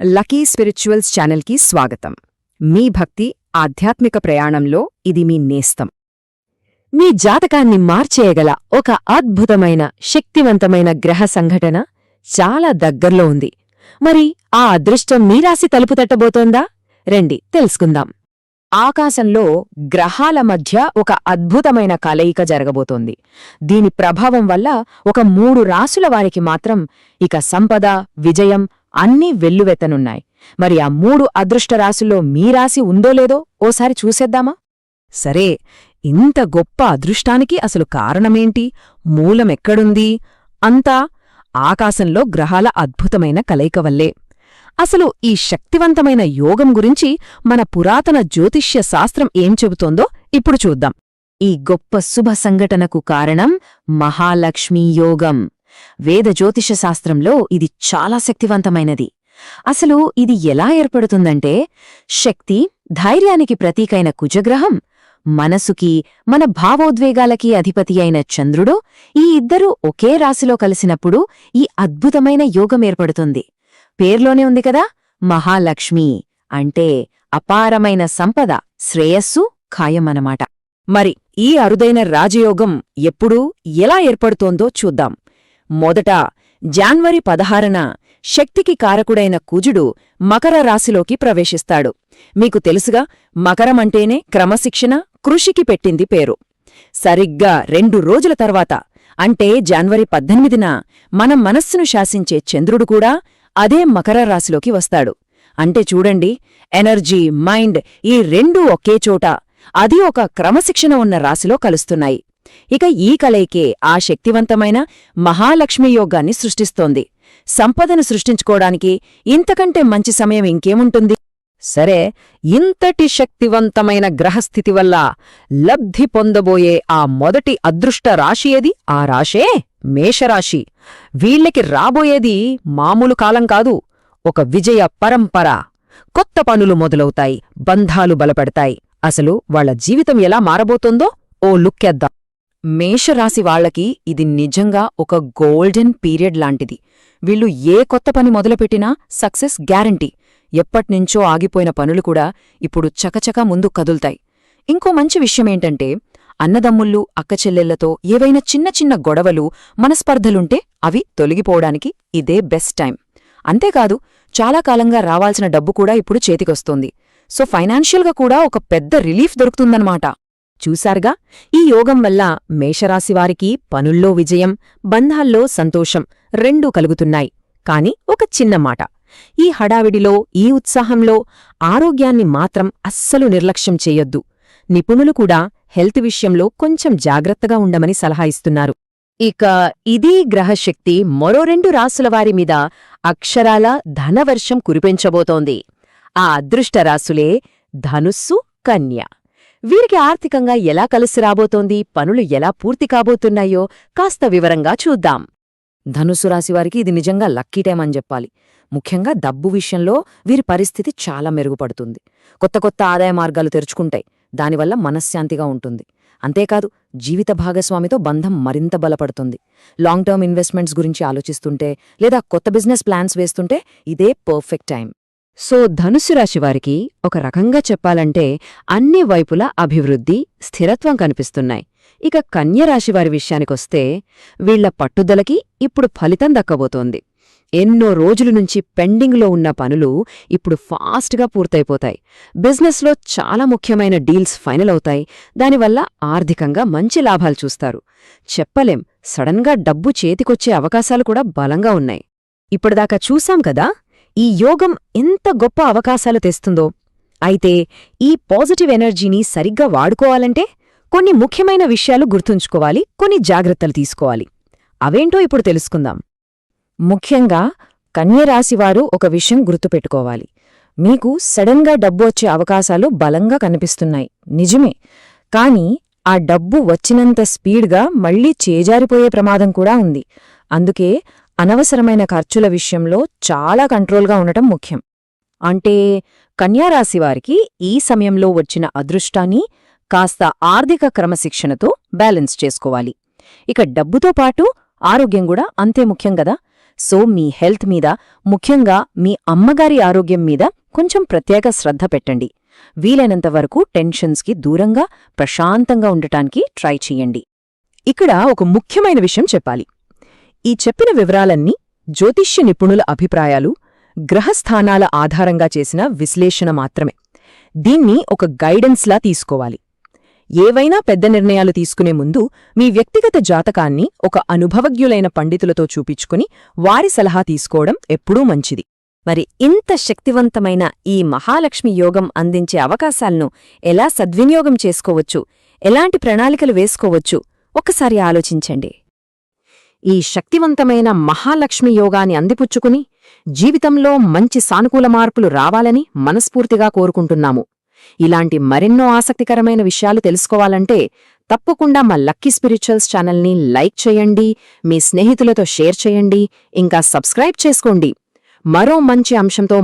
Lucky spirituals ఛానల్కి స్వాగతం. మీ భక్తి ఆధ్యాత్మిక ప్రయాణంలో ఇది మీ నేస్తం. మీ జాతకాన్ని మార్చేయగల ఒక అద్భుతమైన శక్తివంతమైన గ్రహ సంఘటన చాలా దగ్గర్లో ఉంది. మరి ఆ అదృష్టం మీ రాశి తలుపు తట్టబోతోందా? రండి తెలుసుకుందాం. ఆకాశంలో గ్రహాల మధ్య ఒక అద్భుతమైన కలయిక జరగబోతోంది. దీని ప్రభావం వల్ల ఒక మూడు రాసుల వారికి మాత్రం ఇక సంపద విజయం అన్నీ వెల్లువెత్తనున్నాయి. మరి ఆ మూడు అదృష్టరాశుల్లో మీ రాశి ఉందో లేదో ఓసారి చూసేద్దామా? సరే ఇంత గొప్ప అదృష్టానికి అసలు కారణమేంటి? మూలమెక్కడుంది అంతా ఆకాశంలో గ్రహాల అద్భుతమైన కలయిక వల్లే. అసలు ఈ శక్తివంతమైన యోగం గురించి మన పురాతన జ్యోతిష్య శాస్త్రం ఏం చెబుతోందో ఇప్పుడు చూద్దాం. ఈ గొప్ప శుభ సంఘటనకు కారణం మహాలక్ష్మీ యోగం. వేద జ్యోతిష శాస్త్రంలో ఇది చాలా శక్తివంతమైనది. అసలు ఇది ఎలా ఏర్పడుతుందంటే శక్తి ధైర్యానికి ప్రతీకైన కుజగ్రహం మనసుకి మన భావోద్వేగాలకి అధిపతి అయిన చంద్రుడు ఈ ఇద్దరూ ఒకే రాశిలో కలిసినప్పుడు ఈ అద్భుతమైన యోగం ఏర్పడుతుంది. పేర్లోనే ఉంది కదా మహాలక్ష్మి అంటే అపారమైన సంపద శ్రేయస్సు ఖాయమనమాట మరి ఈ అరుదైన రాజయోగం ఎప్పుడూ ఎలా ఏర్పడుతోందో చూద్దాం. మొదట జాన్వరి పదహారున శక్తికి కారకుడైన కుజుడు మకర రాశిలోకి ప్రవేశిస్తాడు. మీకు తెలుసుగా మకరమంటేనే క్రమశిక్షణ కృషికి పెట్టింది పేరు. సరిగ్గా రెండు రోజుల తర్వాత అంటే జాన్వరి పద్దెనిమిదిన మన మనస్సును శాసించే చంద్రుడు కూడా అదే మకర రాశిలోకి వస్తాడు. అంటే చూడండి ఎనర్జీ మైండ్ ఈ రెండూ ఒకే చోట అది ఒక క్రమశిక్షణ ఉన్న రాశిలో కలుస్తున్నాయి. ఇక ఈ కలయికే ఆ శక్తివంతమైన మహాలక్ష్మి యోగాన్ని సృష్టిస్తోంది. సంపదను సృష్టించుకోవడానికి ఇంతకంటే మంచి సమయం ఇంకేముంటుంది? సరే ఇంతటి శక్తివంతమైన గ్రహస్థితి వల్ల లబ్ధి పొందబోయే ఆ మొదటి అదృష్ట రాశి ఏది? ఆ రాశే మేషరాశి. వీళ్ళకి రాబోయేది మామూలు కాలం కాదు ఒక విజయ పరంపర. కొత్త పనులు మొదలవుతాయి బంధాలు బలపడతాయి. అసలు వాళ్ళ జీవితం ఎలా మారబోతోందో ఓ లుక్కేద్దాం. మేషరాశి వాళ్ళకి ఇది నిజంగా ఒక గోల్డెన్ పీరియడ్ లాంటిది. వీళ్ళు ఏ కొత్త పని మొదలుపెట్టినా సక్సెస్ గ్యారంటీ. ఎప్పట్నుంచో ఆగిపోయిన పనులు కూడా ఇప్పుడు చకచకా ముందు కదులుతాయి. ఇంకో మంచి విషయమేంటంటే అన్నదమ్ముళ్ళు అక్కచెల్లెళ్ళతో ఏవైనా చిన్న చిన్న గొడవలు మనస్పర్ధలుంటే అవి తొలగిపోవడానికి ఇదే బెస్ట్ టైం. అంతేకాదు చాలా కాలంగా రావాల్సిన డబ్బు కూడా ఇప్పుడు చేతికొస్తోంది. సో ఫైనాన్షియల్గా కూడా ఒక పెద్ద రిలీఫ్ దొరుకుతుందన్నమాట. చూశారుగా? ఈ యోగం వల్ల మేషరాశివారికి పనుల్లో విజయం బంధాల్లో సంతోషం రెండూ కలుగుతున్నాయి. కాని ఒక చిన్న మాట. ఈ హడావిడిలో ఈ ఉత్సాహంలో ఆరోగ్యాన్ని మాత్రం అస్సలు నిర్లక్ష్యం చెయ్యొద్దు నిపుణులు కూడా హెల్త్ విషయంలో కొంచెం జాగ్రత్తగా ఉండమని సలహా ఇస్తున్నారు. ఇక ఇదీ గ్రహశక్తి మరో రెండు రాసులవారి మీద అక్షరాల ధనవర్షం కురిపించబోతోంది. ఆ అదృష్ట రాసులే ధనుస్సు కన్య. వీరికి ఆర్థికంగా ఎలా కలిసి రాబోతోంది పనులు ఎలా పూర్తి కాబోతున్నాయో కాస్త వివరంగా చూద్దాం. ధనుసు రాశివారికి ఇది నిజంగా లక్కీ టైం అని చెప్పాలి. ముఖ్యంగా డబ్బు విషయంలో వీరి పరిస్థితి చాలా మెరుగుపడుతుంది. కొత్త కొత్త ఆదాయ మార్గాలు తెరుచుకుంటాయి. దానివల్ల మనశ్శాంతిగా ఉంటుంది. అంతేకాదు జీవిత భాగస్వామితో బంధం మరింత బలపడుతుంది. లాంగ్ టర్మ్ ఇన్వెస్ట్మెంట్స్ గురించి ఆలోచిస్తుంటే లేదా కొత్త బిజినెస్ ప్లాన్స్ వేస్తుంటే ఇదే పర్ఫెక్ట్ టైం సో ధనుసు రాశివారికి ఒక రకంగా చెప్పాలంటే అన్ని వైపులా అభివృద్ధి స్థిరత్వం కనిపిస్తున్నాయి. ఇక కన్యరాశివారి విషయానికొస్తే వీళ్ళ పట్టుదలకి ఇప్పుడు ఫలితం దక్కబోతోంది. ఎన్నో రోజుల నుంచి పెండింగ్లో ఉన్న పనులు ఇప్పుడు ఫాస్ట్గా పూర్తయిపోతాయి. బిజినెస్లో చాలా ముఖ్యమైన డీల్స్ ఫైనల్ అవుతాయి. దానివల్ల ఆర్థికంగా మంచి లాభాలు చూస్తారు. చెప్పలేం సడన్గా డబ్బు చేతికొచ్చే అవకాశాలు కూడా బలంగా ఉన్నాయి. ఇప్పటిదాకా చూశాం కదా? ఈ యోగం ఎంత గొప్ప అవకాశాలు తెస్తుందో. అయితే ఈ పాజిటివ్ ఎనర్జీని సరిగ్గా వాడుకోవాలంటే కొన్ని ముఖ్యమైన విషయాలు గుర్తుంచుకోవాలి కొన్ని జాగ్రత్తలు తీసుకోవాలి. అవేంటో ఇప్పుడు తెలుసుకుందాం. ముఖ్యంగా కన్యరాశివారు ఒక విషయం గుర్తుపెట్టుకోవాలి. మీకు సడన్గా డబ్బు వచ్చే అవకాశాలు బలంగా కనిపిస్తున్నాయి నిజమే. కాని ఆ డబ్బు వచ్చినంత స్పీడ్గా మళ్ళీ చేజారిపోయే ప్రమాదం కూడా ఉంది. అందుకే అనవసరమైన ఖర్చుల విషయంలో చాలా కంట్రోల్గా ఉండటం ముఖ్యం. అంటే కన్యారాశివారికి ఈ సమయంలో వచ్చిన అదృష్టాన్ని కాస్త ఆర్థిక క్రమశిక్షణతో బ్యాలెన్స్ చేసుకోవాలి. ఇక డబ్బుతో పాటు ఆరోగ్యం కూడా అంతే ముఖ్యం గదా సో మీ హెల్త్ మీద ముఖ్యంగా మీ అమ్మగారి ఆరోగ్యం మీద కొంచెం ప్రత్యేక శ్రద్ధ పెట్టండి. వీలైనంత వరకు టెన్షన్స్కి దూరంగా ప్రశాంతంగా ఉండటానికి ట్రై చెయ్యండి ఇక్కడ ఒక ముఖ్యమైన విషయం చెప్పాలి. ఈ చెప్పిన వివరాలన్నీ జ్యోతిష్య నిపుణుల అభిప్రాయాలు గ్రహస్థానాల ఆధారంగా చేసిన విశ్లేషణ మాత్రమే. దీన్ని ఒక గైడెన్స్లా తీసుకోవాలి. ఏవైనా పెద్ద నిర్ణయాలు తీసుకునే ముందు మీ వ్యక్తిగత జాతకాన్ని ఒక అనుభవజ్ఞులైన పండితులతో చూపించుకుని వారి సలహా తీసుకోవడం ఎప్పుడూ మంచిది. మరి ఇంత శక్తివంతమైన ఈ మహాలక్ష్మి యోగం అందించే అవకాశాలను ఎలా సద్వినియోగం చేసుకోవచ్చు? ఎలాంటి ప్రణాళికలు వేసుకోవచ్చు? ఒక్కసారి ఆలోచించండి. ఈ శక్తివంతమైన మహాలక్ష్మి యోగాన్ని అందిపుచ్చుకుని జీవితంలో మంచి సానుకూల మార్పులు రావాలని మనస్ఫూర్తిగా కోరుకుంటున్నాము. ఇలాంటి మరెన్నో ఆసక్తికరమైన విషయాలు తెలుసుకోవాలంటే తప్పకుండా మా లక్కీ స్పిరిచువల్స్ ఛానల్ని లైక్ చేయండి మీ స్నేహితులతో షేర్ చేయండి ఇంకా సబ్స్క్రైబ్ చేసుకోండి. మరో మంచి అంశంతో